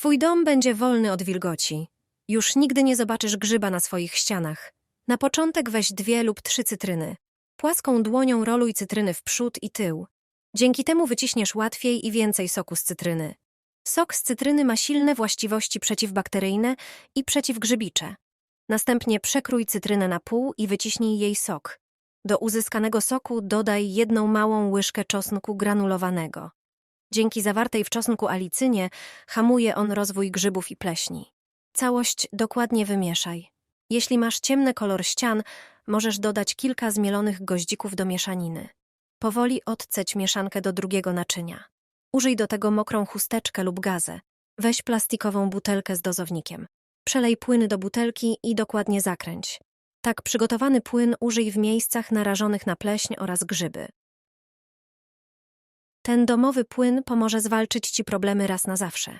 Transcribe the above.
Twój dom będzie wolny od wilgoci. Już nigdy nie zobaczysz grzyba na swoich ścianach. Na początek weź dwie lub trzy cytryny. Płaską dłonią roluj cytryny w przód i tył. Dzięki temu wyciśniesz łatwiej i więcej soku z cytryny. Sok z cytryny ma silne właściwości przeciwbakteryjne i przeciwgrzybicze. Następnie przekrój cytrynę na pół i wyciśnij jej sok. Do uzyskanego soku dodaj jedną małą łyżkę czosnku granulowanego. Dzięki zawartej w czosnku alicynie hamuje on rozwój grzybów i pleśni. Całość dokładnie wymieszaj. Jeśli masz ciemny kolor ścian, możesz dodać kilka zmielonych goździków do mieszaniny. Powoli odceć mieszankę do drugiego naczynia. Użyj do tego mokrą chusteczkę lub gazę. Weź plastikową butelkę z dozownikiem. Przelej płyny do butelki i dokładnie zakręć. Tak przygotowany płyn użyj w miejscach narażonych na pleśń oraz grzyby. Ten domowy płyn pomoże zwalczyć Ci problemy raz na zawsze.